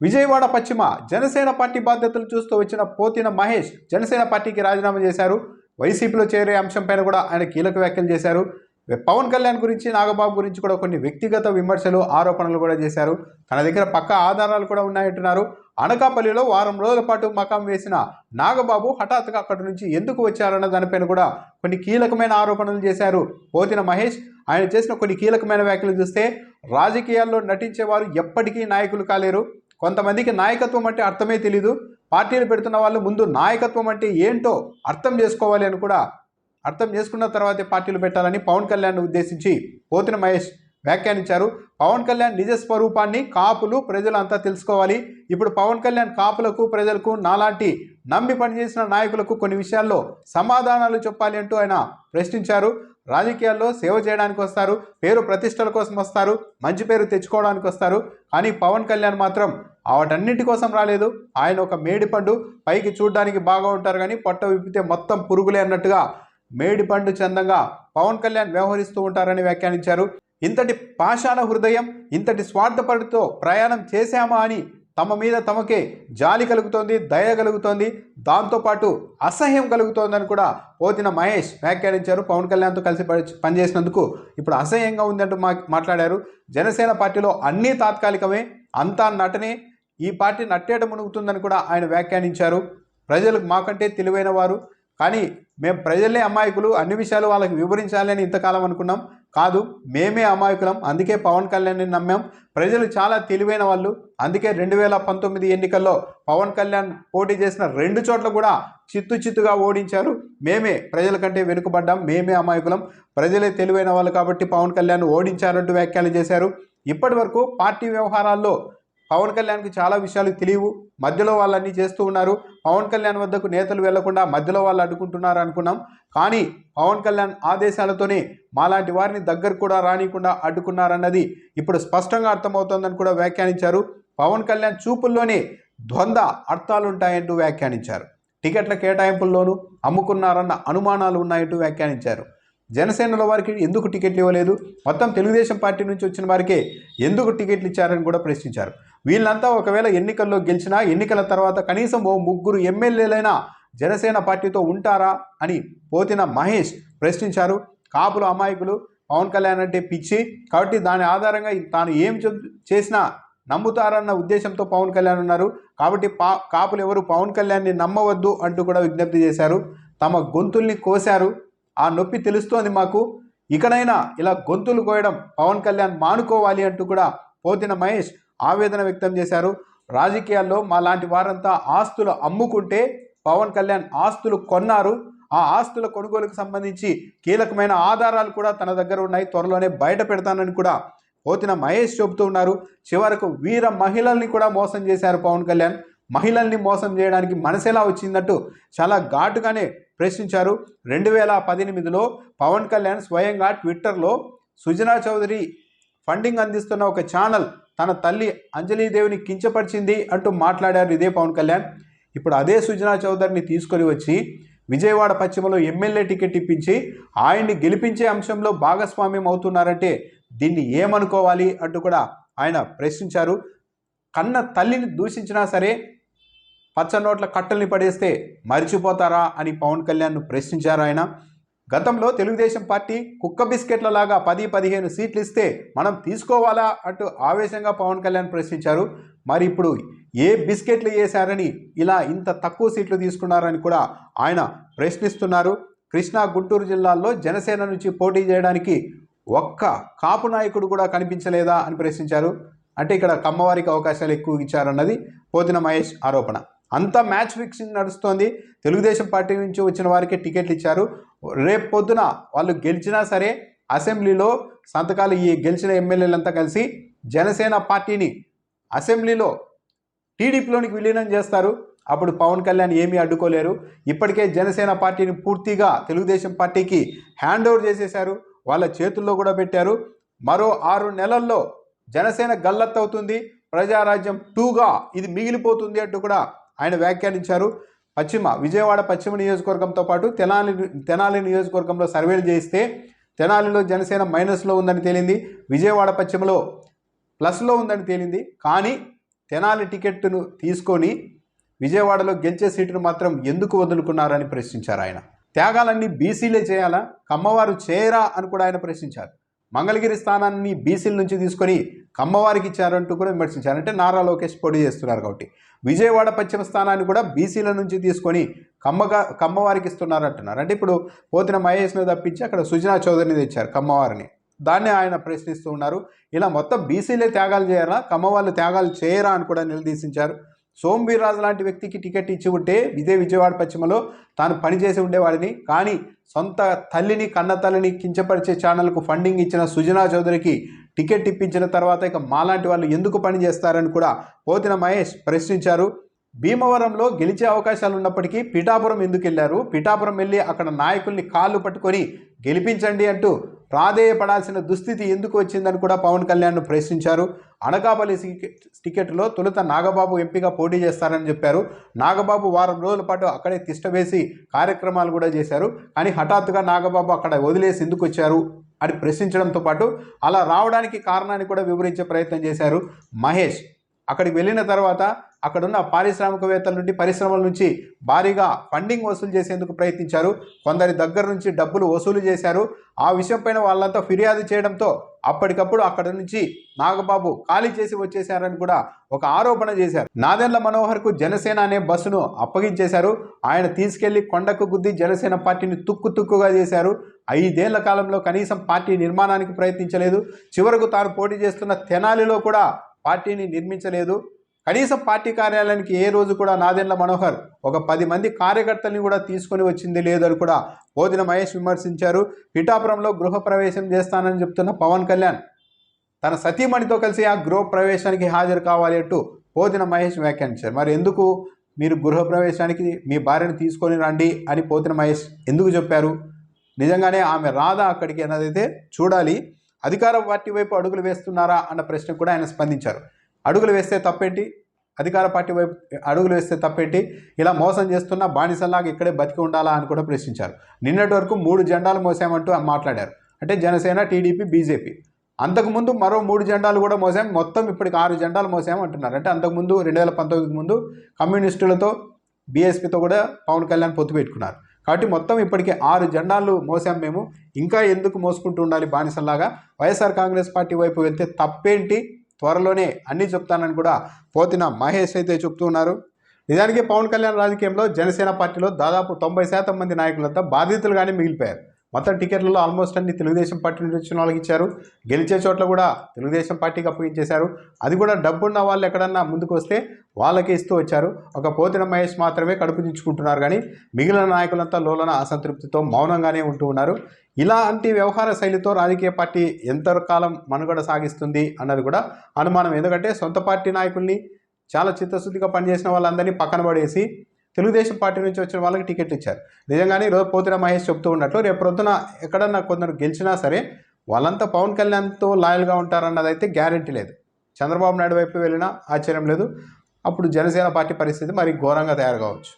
విజయవాడ పశ్చిమ జనసేన పార్టీ బాధ్యతలు చూస్తూ వచ్చిన పోతిన మహేష్ జనసేన పార్టీకి రాజీనామా చేశారు. వైసీపీలో చేరే అంశంపైన కూడా ఆయన కీలక వ్యాఖ్యలు చేశారు. పవన్ కళ్యాణ్ గురించి నాగబాబు గురించి కూడా కొన్ని వ్యక్తిగత విమర్శలు ఆరోపణలు కూడా చేశారు. తన దగ్గర పక్క ఆధారాలు కూడా ఉన్నాయంటున్నారు. అనకాపల్లిలో వారం రోజుల పాటు మకాం వేసిన నాగబాబు హఠాత్తుగా అక్కడి నుంచి ఎందుకు వచ్చారన్న దానిపైన కూడా కొన్ని కీలకమైన ఆరోపణలు చేశారు. పోతిన మహేష్ ఆయన చేసిన కొన్ని కీలకమైన వ్యాఖ్యలు చూస్తే రాజకీయాల్లో నటించేవారు ఎప్పటికీ నాయకులు కాలేరు. కొంతమందికి నాయకత్వం అంటే అర్థమే తెలీదు. పార్టీలు పెడుతున్న వాళ్ళు ముందు నాయకత్వం అంటే ఏంటో అర్థం చేసుకోవాలి అని కూడా అర్థం చేసుకున్న తర్వాతే పార్టీలు పెట్టాలని పవన్ కళ్యాణ్ ఉద్దేశించి పోతిన మహేష్ వ్యాఖ్యానించారు. పవన్ కళ్యాణ్ నిజ స్వరూపాన్ని కాపులు ప్రజలు అంతా తెలుసుకోవాలి. ఇప్పుడు పవన్ కళ్యాణ్ కాపులకు ప్రజలకు నాలాంటి నమ్మి పనిచేసిన నాయకులకు కొన్ని విషయాల్లో సమాధానాలు చెప్పాలి అంటూ ఆయన ప్రశ్నించారు. రాజకీయాల్లో సేవ చేయడానికి వస్తారు పేరు ప్రతిష్టల కోసం వస్తారు మంచి పేరు తెచ్చుకోవడానికి వస్తారు. కానీ పవన్ కళ్యాణ్ మాత్రం వాటన్నింటి కోసం రాలేదు. ఆయన ఒక మేడిపండు పైకి చూడడానికి బాగా ఉంటారు కానీ పొట్ట విప్పితే మొత్తం పురుగులే అన్నట్టుగా మేడిపండు చందంగా పవన్ కళ్యాణ్ వ్యవహరిస్తూ ఉంటారని వ్యాఖ్యానించారు. ఇంతటి పాషాణ హృదయం ఇంతటి స్వార్థపడితో ప్రయాణం చేశామా అని తమ మీద తమకే జాలి కలుగుతోంది దయ కలుగుతోంది దాంతోపాటు అసహ్యం కలుగుతోందని కూడా పోతిన మహేష్ వ్యాఖ్యానించారు. పవన్ కళ్యాణ్తో కలిసి పని- పనిచేసినందుకు ఇప్పుడు అసహ్యంగా ఉందంటూ మా మాట్లాడారు. జనసేన పార్టీలో అన్నీ తాత్కాలికమే అంతా నటనే ఈ పార్టీ నట్టేట మునుగుతుందని కూడా ఆయన వ్యాఖ్యానించారు. ప్రజలు మాకంటే తెలివైన వారు. కానీ మేము ప్రజలే అమాయకులు అన్ని విషయాలు వాళ్ళకి వివరించాలి అని ఇంతకాలం అనుకున్నాం. కాదు మేమే అమాయకులం. అందుకే పవన్ కళ్యాణ్ని నమ్మాం. ప్రజలు చాలా తెలివైన వాళ్ళు. అందుకే రెండు వేల పంతొమ్మిది ఎన్నికల్లో పవన్ కళ్యాణ్ పోటీ చేసిన రెండు చోట్ల కూడా చిత్తు చిత్తుగా ఓడించారు. మేమే ప్రజల కంటే వెనుకబడ్డాం. మేమే అమాయకులం. ప్రజలే తెలివైన వాళ్ళు కాబట్టి పవన్ కళ్యాణ్ ఓడించారంటూ వ్యాఖ్యలు చేశారు. ఇప్పటి వరకు పార్టీ వ్యవహారాల్లో పవన్ కళ్యాణ్కి చాలా విషయాలు తెలియవు. మధ్యలో వాళ్ళన్నీ చేస్తూ ఉన్నారు. పవన్ కళ్యాణ్ వద్దకు నేతలు వెళ్ళకుండా మధ్యలో వాళ్ళు అడ్డుకుంటున్నారు అనుకున్నాం. కానీ పవన్ కళ్యాణ్ ఆదేశాలతోనే మాలాంటి వారిని దగ్గర కూడా రానికుండా అడ్డుకున్నారన్నది ఇప్పుడు స్పష్టంగా అర్థమవుతోందని కూడా వ్యాఖ్యానించారు. పవన్ కళ్యాణ్ చూపుల్లోనే ద్వంద్వ అర్థాలుంటాయంటూ వ్యాఖ్యానించారు. టికెట్ల కేటాయింపుల్లోనూ అమ్ముకున్నారన్న అనుమానాలు ఉన్నాయంటూ వ్యాఖ్యానించారు. జనసేనలో వారికి ఎందుకు టికెట్లు ఇవ్వలేదు? మొత్తం తెలుగుదేశం పార్టీ నుంచి వచ్చిన వారికే ఎందుకు టికెట్లు ఇచ్చారని కూడా ప్రశ్నించారు. వీళ్ళంతా ఒకవేళ ఎన్నికల్లో గెలిచినా ఎన్నికల తర్వాత కనీసం ఓ ముగ్గురు ఎమ్మెల్యేలైనా జనసేన పార్టీతో ఉంటారా అని పోతిన మహేష్ ప్రశ్నించారు. కాపులు అమాయకులు పవన్ కళ్యాణ్ అంటే పిచ్చి. కాబట్టి దాని ఆధారంగా తాను ఏం చేసినా నమ్ముతారన్న ఉద్దేశంతో పవన్ కళ్యాణ్ ఉన్నారు. కాబట్టి పా కాపులు ఎవరు పవన్ కళ్యాణ్ని నమ్మవద్దు అంటూ కూడా విజ్ఞప్తి చేశారు. తమ గొంతుల్ని కోశారు. ఆ నొప్పి తెలుస్తోంది మాకు. ఇకనైనా ఇలా గొంతులు కోయడం పవన్ కళ్యాణ్ మానుకోవాలి అంటూ కూడా పోతిన మహేష్ ఆవేదన వ్యక్తం చేశారు. రాజకీయాల్లో మా లాంటి వారంతా ఆస్తులు అమ్ముకుంటే పవన్ కళ్యాణ్ ఆస్తులు కొన్నారు. ఆ ఆస్తుల కొనుగోలుకు సంబంధించి కీలకమైన ఆధారాలు కూడా తన దగ్గర ఉన్నాయి. త్వరలోనే బయట పెడతానని కూడా పోతిన మహేష్ చెబుతూ ఉన్నారు. చివరకు వీర మహిళల్ని కూడా మోసం చేశారు పవన్ కళ్యాణ్. మహిళల్ని మోసం చేయడానికి మనసెలా వచ్చిందంటూ చాలా ఘాటుగానే ప్రశ్నించారు. రెండు వేల పద్దెనిమిదిలో పవన్ కళ్యాణ్ స్వయంగా ట్విట్టర్లో సుజనా చౌదరి ఫండింగ్ అందిస్తున్న ఒక ఛానల్ తన తల్లి అంజలీదేవిని కించపరిచింది అంటూ మాట్లాడారు ఇదే పవన్ కళ్యాణ్. ఇప్పుడు అదే సుజనా చౌదరిని తీసుకొని వచ్చి విజయవాడ పశ్చిమలో ఎమ్మెల్యే టికెట్ ఇప్పించి ఆయన్ని గెలిపించే అంశంలో భాగస్వామ్యం అవుతున్నారంటే దీన్ని ఏమనుకోవాలి అంటూ కూడా ఆయన ప్రశ్నించారు. కన్న తల్లిని దూషించినా సరే పచ్చ నోట్ల కట్టల్ని పడేస్తే మరిచిపోతారా అని పవన్ కళ్యాణ్ను ప్రశ్నించారు ఆయన. గతంలో తెలుగుదేశం పార్టీ కుక్క బిస్కెట్ల లాగా పది పదిహేను సీట్లు ఇస్తే మనం తీసుకోవాలా అంటూ ఆవేశంగా పవన్ కళ్యాణ్ ప్రశ్నించారు. మరి ఇప్పుడు ఏ బిస్కెట్లు వేశారని ఇలా ఇంత తక్కువ సీట్లు తీసుకున్నారని కూడా ఆయన ప్రశ్నిస్తున్నారు. కృష్ణా గుంటూరు జిల్లాల్లో జనసేన నుంచి పోటీ చేయడానికి ఒక్క కాపు నాయకుడు కూడా కనిపించలేదా అని ప్రశ్నించారు. అంటే ఇక్కడ కమ్మవారికి అవకాశాలు ఎక్కువ ఇచ్చారన్నది పోతిన మహేష్ ఆరోపణ. అంతా మ్యాచ్ ఫిక్సింగ్ నడుస్తోంది. తెలుగుదేశం పార్టీ నుంచి వచ్చిన వారికి టికెట్లు ఇచ్చారు. రేపు పొద్దున వాళ్ళు గెలిచినా సరే అసెంబ్లీలో సంతకాలు ఈ గెలిచిన ఎమ్మెల్యేలంతా కలిసి జనసేన పార్టీని అసెంబ్లీలో టీడీపీలోనికి విలీనం చేస్తారు. అప్పుడు పవన్ కళ్యాణ్ ఏమీ అడ్డుకోలేరు. ఇప్పటికే జనసేన పార్టీని పూర్తిగా తెలుగుదేశం పార్టీకి హ్యాండ్ ఓవర్ చేసేశారు. వాళ్ళ చేతుల్లో కూడా పెట్టారు. మరో ఆరు నెలల్లో జనసేన గల్లత్తవుతుంది. ప్రజారాజ్యం టూగా ఇది మిగిలిపోతుంది అంటూ కూడా ఆయన వ్యాఖ్యానించారు. పశ్చిమ విజయవాడ పశ్చిమ నియోజకవర్గంతో పాటు తెనాలి తెనాలి నియోజకవర్గంలో సర్వేలు చేస్తే తెనాలిలో జనసేన మైనస్లో ఉందని తేలింది. విజయవాడ పశ్చిమలో ప్లస్లో ఉందని తేలింది. కానీ తెనాలి టికెట్ను తీసుకొని విజయవాడలో గెలిచే సీటును మాత్రం ఎందుకు వదులుకున్నారని ప్రశ్నించారు ఆయన. త్యాగాలన్నీ బీసీలే చేయాలా? కమ్మవారు చేయరా అని కూడా ఆయన ప్రశ్నించారు. మంగళగిరి స్థానాన్ని బీసీల నుంచి తీసుకొని కమ్మవారికి ఇచ్చారంటూ కూడా విమర్శించారు. అంటే నారా లోకేష్ పోటీ చేస్తున్నారు కాబట్టి. విజయవాడ పశ్చిమ స్థానాన్ని కూడా బీసీల నుంచి తీసుకొని కమ్మగా కమ్మవారికి ఇస్తున్నారు అంటున్నారు అంటే ఇప్పుడు పోతిన మహేష్ను తప్పించి అక్కడ సుజనా చౌదరిని తెచ్చారు కమ్మవారిని. దాన్ని ఆయన ప్రశ్నిస్తూ ఉన్నారు. ఇలా మొత్తం బీసీలే త్యాగాలు చేయాలా? కమ్మవాళ్ళు త్యాగాలు చేయరా అని కూడా నిలదీసించారు. సోంబీర్రాజు లాంటి వ్యక్తికి టికెట్ ఇచ్చి ఉంటే ఇదే విజయవాడ పశ్చిమలో తాను పనిచేసి ఉండేవాడిని. కానీ సొంత తల్లిని కన్న తల్లిని కించపరిచే ఛానల్కు ఫండింగ్ ఇచ్చిన సుజనా చౌదరికి టికెట్ ఇప్పించిన తర్వాత ఇక మాలాంటి వాళ్ళు ఎందుకు పని చేస్తారని కూడా పోతిన మహేష్ ప్రశ్నించారు. భీమవరంలో గెలిచే అవకాశాలు ఉన్నప్పటికీ పిఠాపురం ఎందుకు వెళ్ళారు? పిఠాపురం వెళ్ళి అక్కడ నాయకుల్ని కాళ్ళు పట్టుకొని గెలిపించండి అంటూ ప్రాధేయపడాల్సిన దుస్థితి ఎందుకు వచ్చిందని కూడా పవన్ కళ్యాణ్ను ప్రశ్నించారు. అనకాపల్లి టికెట్లో తొలుత నాగబాబు ఎంపీగా పోటీ చేస్తారని చెప్పారు. నాగబాబు వారం రోజుల పాటు అక్కడే తిష్టవేసి కార్యక్రమాలు కూడా చేశారు. కానీ హఠాత్తుగా నాగబాబు అక్కడ వదిలేసి ఎందుకు వచ్చారు అని ప్రశ్నించడంతో పాటు అలా రావడానికి కారణాన్ని కూడా వివరించే ప్రయత్నం చేశారు మహేష్. అక్కడికి వెళ్ళిన తర్వాత అక్కడున్న పారిశ్రామికవేత్తల నుండి పరిశ్రమల నుంచి భారీగా ఫండింగ్ వసూలు చేసేందుకు ప్రయత్నించారు. కొందరి దగ్గర నుంచి డబ్బులు వసూలు చేశారు. ఆ విషయంపైన వాళ్ళంతా ఫిర్యాదు చేయడంతో అప్పటికప్పుడు అక్కడ నుంచి నాగబాబు ఖాళీ చేసి వచ్చేశారని కూడా ఒక ఆరోపణ చేశారు. నాదెండ్ల మనోహర్కు జనసేన అనే బస్సును అప్పగించేశారు. ఆయన తీసుకెళ్ళి కొండకు గుద్ది జనసేన పార్టీని తుక్కు తుక్కుగా చేశారు. ఐదేళ్ళ కాలంలో కనీసం పార్టీ నిర్మాణానికి ప్రయత్నించలేదు. చివరకు తాను పోటీ చేస్తున్న తెనాలిలో కూడా పార్టీని నిర్మించలేదు. కనీసం పార్టీ కార్యాలయానికి ఏ రోజు కూడా నాదెండ్ల మనోహర్ ఒక పది మంది కార్యకర్తల్ని కూడా తీసుకొని వచ్చింది లేదని కూడా పోదిన మహేష్ విమర్శించారు. పిఠాపురంలో గృహప్రవేశం చేస్తానని చెప్తున్న పవన్ కళ్యాణ్ తన సతీమణితో కలిసి ఆ గృహ ప్రవేశానికి హాజరు కావాలి అంటూ పోదిన మహేష్ వ్యాఖ్యానించారు. మరి ఎందుకు మీరు గృహప్రవేశానికి మీ భార్యను తీసుకొని రండి అని పోతిన మహేష్ ఎందుకు చెప్పారు? నిజంగానే ఆమె రాదా అక్కడికి అన్నదైతే చూడాలి. అధికార పార్టీ వైపు అడుగులు వేస్తున్నారా అన్న ప్రశ్నకు కూడా ఆయన స్పందించారు. అడుగులు వేస్తే తప్పేంటి? అధికార పార్టీ వైపు అడుగులు వేస్తే తప్పేంటి? ఇలా మోసం చేస్తున్న బానిసల్లాగా ఇక్కడే బతికి ఉండాలా అని కూడా ప్రశ్నించారు. నిన్నటి వరకు మూడు జెండాలు మోసామంటూ మాట్లాడారు. అంటే జనసేన టీడీపీ బీజేపీ. అంతకుముందు మరో మూడు జెండాలు కూడా మోసాం. మొత్తం ఇప్పటికి ఆరు జెండాలు మోసాం అంటున్నారు. అంటే అంతకుముందు రెండు వేల పంతొమ్మిదికి ముందు కమ్యూనిస్టులతో బీఎస్పీతో కూడా పవన్ కళ్యాణ్ పొత్తు పెట్టుకున్నారు. కాబట్టి మొత్తం ఇప్పటికే ఆరు జెండాలు మోసాం మేము. ఇంకా ఎందుకు మోసుకుంటూ ఉండాలి బానిసల్లాగా? వైఎస్ఆర్ కాంగ్రెస్ పార్టీ వైపు వెళ్తే తప్పేంటి? త్వరలోనే అన్నీ చెప్తానని కూడా పోతిన మహేష్ అయితే చెప్తూ ఉన్నారు. నిజానికి పవన్ కళ్యాణ్ రాజకీయంలో జనసేన పార్టీలో దాదాపు తొంభై శాతం మంది నాయకులంతా బాధితులుగానే మిగిలిపోయారు. మొత్తం టికెట్లలో ఆల్మోస్ట్ అన్ని తెలుగుదేశం పార్టీ నుంచి వచ్చిన వాళ్ళకి ఇచ్చారు. గెలిచే చోట్ల కూడా తెలుగుదేశం పార్టీకి అప్పగించేశారు అది కూడా డబ్బున్న వాళ్ళు ఎక్కడన్నా ముందుకు వస్తే వాళ్ళకి ఇస్తూ వచ్చారు. ఒక పోతిన మహేష్ మాత్రమే కడుపు దించుకుంటున్నారు కానీ మిగిలిన నాయకులంతా లోలన అసంతృప్తితో మౌనంగానే ఉంటూ ఉన్నారు. ఇలాంటి వ్యవహార శైలితో రాజకీయ పార్టీ ఎంత కాలం మనుగడ సాగిస్తుంది అన్నది కూడా అనుమానం. ఎందుకంటే సొంత పార్టీ నాయకుల్ని చాలా చిత్తశుద్ధిగా పనిచేసిన వాళ్ళందరినీ పక్కన పడేసి తెలుగుదేశం పార్టీ నుంచి వచ్చిన వాళ్ళకి టికెట్ ఇచ్చారు. నిజంగానే ఈరోజు పోతిన మహేష్ చెప్తూ ఉన్నట్లు రేపు ప్రొద్దున ఎక్కడన్నా కొందరు గెలిచినా సరే వాళ్ళంతా పవన్ కళ్యాణ్తో లాయల్గా ఉంటారన్నది అయితే గ్యారంటీ లేదు. చంద్రబాబు నాయుడు వైపు వెళ్ళినా ఆశ్చర్యం లేదు. అప్పుడు జనసేన పార్టీ పరిస్థితి మరి ఘోరంగా తయారు కావచ్చు.